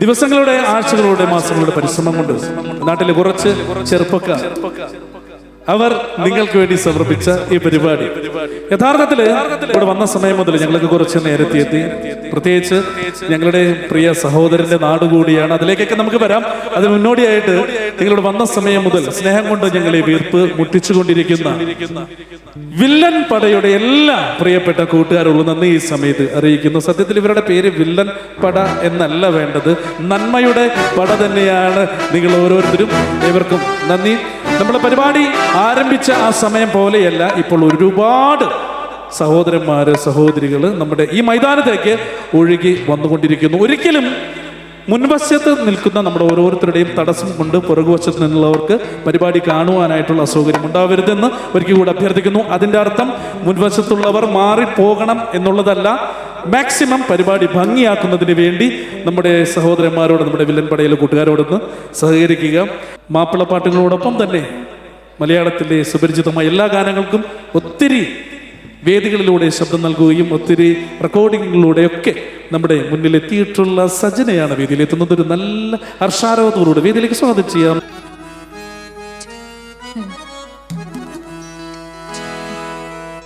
ദിവസങ്ങളുടെ ആഴ്ചകളുടെ മാസങ്ങളുടെ പരിശ്രമം കൊണ്ട് നാട്ടിലെ കുറച്ച് ചെറുപ്പക്കാർ അവർ നിങ്ങൾക്ക് വേണ്ടി സമർപ്പിച്ച ഈ പരിപാടി. യഥാർത്ഥത്തിൽ ഇവിടെ വന്ന സമയം മുതൽ ഞങ്ങൾക്ക് കുറച്ച് നേരത്തെ എത്തി. പ്രത്യേകിച്ച് ഞങ്ങളുടെ പ്രിയ സഹോദരന്റെ നാട് കൂടിയാണ്. അതിലേക്കൊക്കെ നമുക്ക് വരാം. അതിന് മുന്നോടിയായിട്ട് നിങ്ങളുടെ വന്ന സമയം മുതൽ സ്നേഹം കൊണ്ട് ഞങ്ങളെ വീർപ്പ് മുട്ടിച്ചുകൊണ്ടിരിക്കുന്ന വില്ലൻ പടയുടെ എല്ലാ പ്രിയപ്പെട്ട കൂട്ടുകാരുള്ളൂ നന്ദി ഈ സമയത്ത് അറിയിക്കുന്നു. സത്യത്തിൽ ഇവരുടെ പേര് വില്ലൻ പട എന്നല്ല വേണ്ടത്. നന്മയുടെ പട തന്നെയാണ് നിങ്ങൾ ഓരോരുത്തരും. ഇവർക്കും നന്ദി. നമ്മുടെ പരിപാടി ആരംഭിച്ച ആ സമയം പോലെയല്ല. ഇപ്പോൾ ഒരുപാട് സഹോദരന്മാർ സഹോദരികൾ നമ്മുടെ ഈ മൈതാനത്തേക്ക് ഒഴുകി വന്നുകൊണ്ടിരിക്കുന്നു. ഒരിക്കലും മുൻവശത്ത് നിൽക്കുന്ന നമ്മുടെ ഓരോരുത്തരുടെയും തടസ്സം കൊണ്ട് പുറകുവശത്ത് നിന്നുള്ളവർക്ക് പരിപാടി കാണുവാനായിട്ടുള്ള അസൗകര്യം ഉണ്ടാവരുതെന്ന് ഒരിക്കൽ കൂടി അഭ്യർത്ഥിക്കുന്നു. അതിന്റെ അർത്ഥം മുൻവശത്തുള്ളവർ മാറിപ്പോകണം എന്നുള്ളതല്ല മാക്സിമം പരിപാടി ഭംഗിയാക്കുന്നതിന് വേണ്ടി നമ്മുടെ സഹോദരന്മാരോട് നമ്മുടെ വില്ലൻ പടയിലെ കൂട്ടുകാരോടൊന്ന് സഹകരിക്കുക. മാപ്പിളപ്പാട്ടുകളോടൊപ്പം തന്നെ മലയാളത്തിലെ സുപരിചിതമായ എല്ലാ ഗാനങ്ങൾക്കും ഒത്തിരി വേദികളിലൂടെ ശബ്ദം നൽകുകയും ഒത്തിരി റെക്കോർഡിങ്ങിലൂടെയൊക്കെ നമ്മുടെ മുന്നിൽ എത്തിയിട്ടുള്ള സജനയാണ് വേദിയിൽ എത്തുന്നത് ഒരു നല്ല ഹർഷാരവത്തോടുകൂടി വേദിയിലേക്ക് സ്വാഗതം ചെയ്യാം.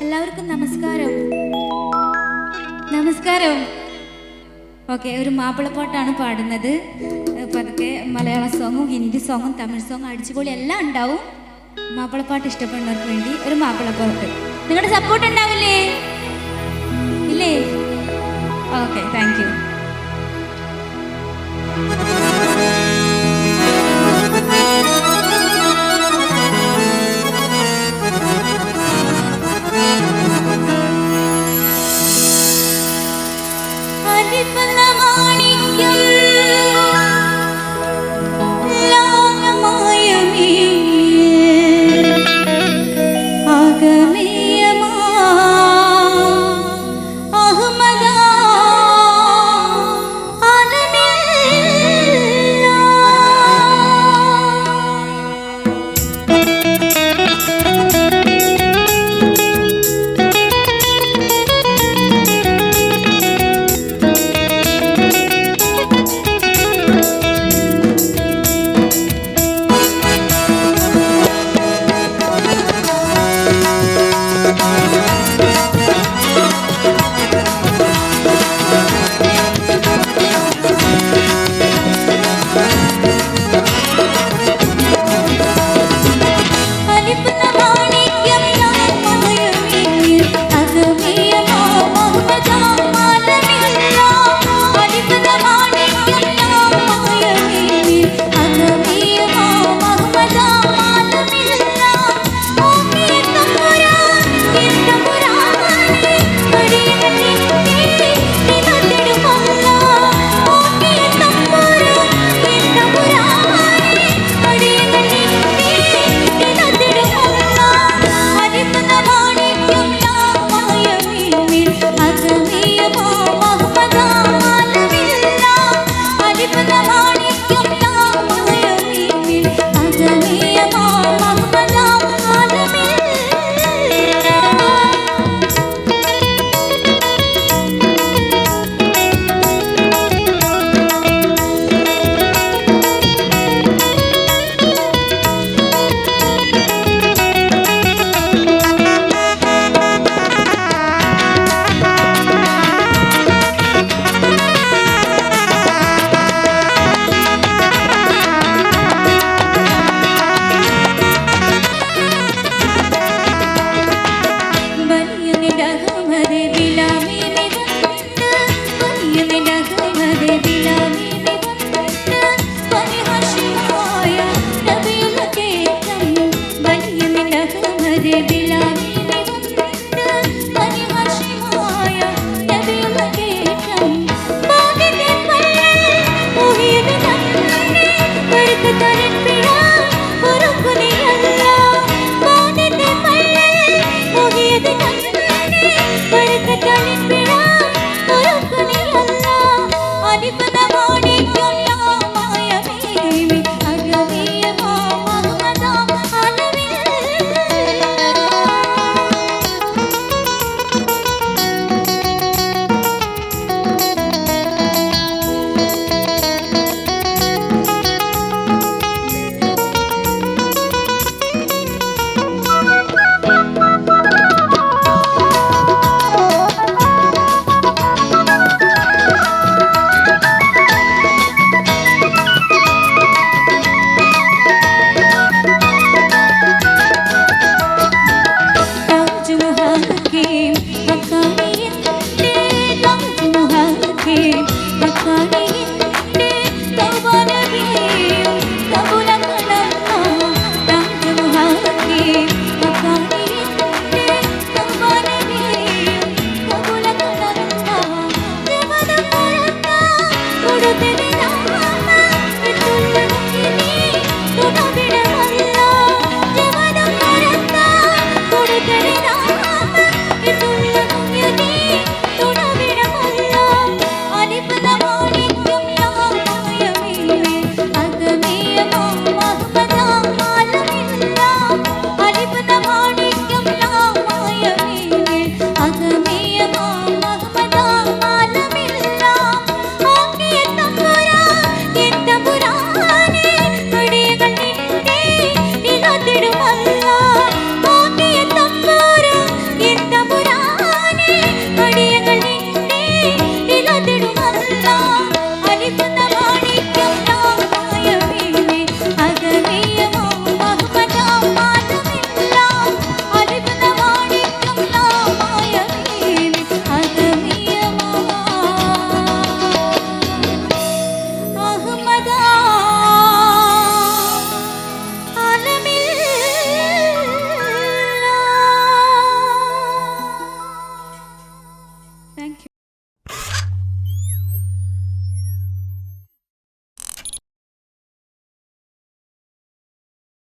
എല്ലാവർക്കും നമസ്കാരം. നമസ്കാരം. ഓക്കെ ഒരു മാപ്പിളപ്പാട്ടാണ് പാടുന്നത്. പതുക്കെ മലയാള സോങ്ങും ഹിന്ദി സോങ്ങും തമിഴ് സോങ്ങും അടിച്ചുപൊളി എല്ലാം ഉണ്ടാവും. മാപ്പിളപ്പാട്ട് ഇഷ്ടപ്പെടുന്നവർക്ക് വേണ്ടി ഒരു മാപ്പിളപ്പാട്ട്. നിങ്ങളുടെ സപ്പോർട്ട് ഉണ്ടാവില്ലേ? ഇല്ലേ? Okay thank you you